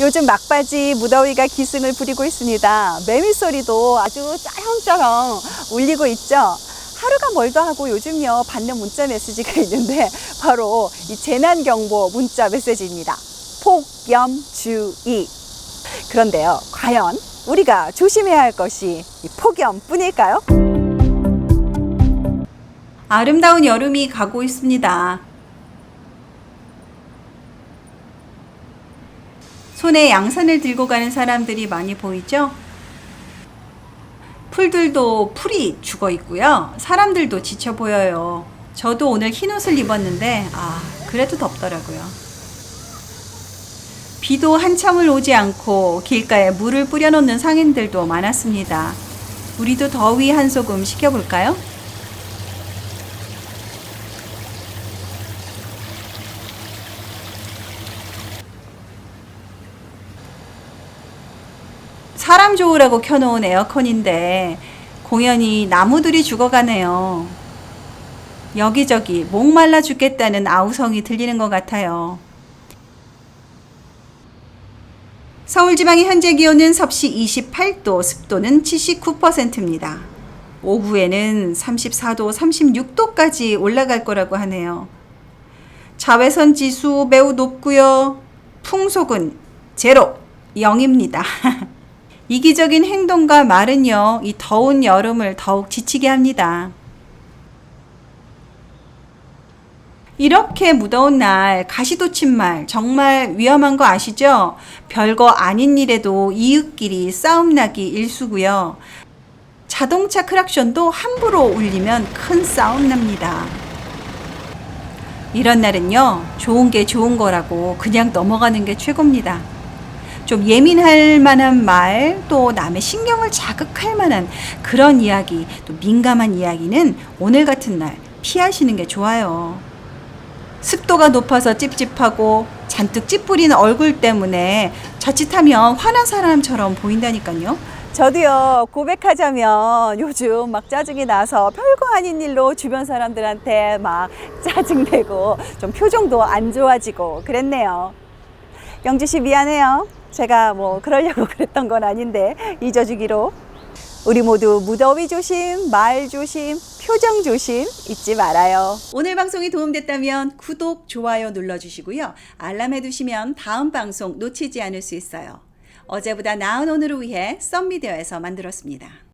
요즘 막바지 무더위가 기승을 부리고 있습니다. 매미 소리도 아주 짜렁짜렁 울리고 있죠. 하루가 멀다 하고 요즘요 받는 문자 메시지가 있는데 바로 이 재난 경보 문자 메시지입니다. 폭염 주의. 그런데요, 과연 우리가 조심해야 할 것이 이 폭염뿐일까요? 아름다운 여름이 가고 있습니다. 손에 양산을 들고 가는 사람들이 많이 보이죠? 풀들도 풀이 죽어 있고요. 사람들도 지쳐 보여요. 저도 오늘 흰 옷을 입었는데, 아, 그래도 덥더라고요. 비도 한참을 오지 않고 길가에 물을 뿌려놓는 상인들도 많았습니다. 우리도 더위 한 소금 식혀볼까요? 사람 좋으라고 켜놓은 에어컨인데 공연히 나무들이 죽어가네요. 여기저기 목말라 죽겠다는 아우성이 들리는 것 같아요. 서울 지방의 현재 기온은 섭씨 28도, 습도는 79%입니다. 오후에는 34도, 36도까지 올라갈 거라고 하네요. 자외선 지수 매우 높고요. 풍속은 제로, 0입니다. 이기적인 행동과 말은요, 이 더운 여름을 더욱 지치게 합니다. 이렇게 무더운 날 가시도친 말 정말 위험한 거 아시죠? 별거 아닌 일에도 이웃끼리 싸움 나기 일수고요. 자동차 크락션도 함부로 울리면 큰 싸움 납니다. 이런 날은요, 좋은 게 좋은 거라고 그냥 넘어가는 게 최고입니다. 좀 예민할 만한 말, 또 남의 신경을 자극할 만한 그런 이야기, 또 민감한 이야기는 오늘 같은 날 피하시는 게 좋아요. 습도가 높아서 찝찝하고 잔뜩 찌푸린 얼굴 때문에 자칫하면 화난 사람처럼 보인다니까요. 저도요 고백하자면 요즘 막 짜증이 나서 별거 아닌 일로 주변 사람들한테 막 짜증내고 좀 표정도 안 좋아지고 그랬네요. 영주 씨 미안해요. 제가 뭐 그러려고 그랬던 건 아닌데 잊어주기로. 우리 모두 무더위 조심, 말 조심, 표정 조심 잊지 말아요. 오늘 방송이 도움됐다면 구독, 좋아요 눌러주시고요. 알람 해두시면 다음 방송 놓치지 않을 수 있어요. 어제보다 나은 오늘을 위해 썸미디어에서 만들었습니다.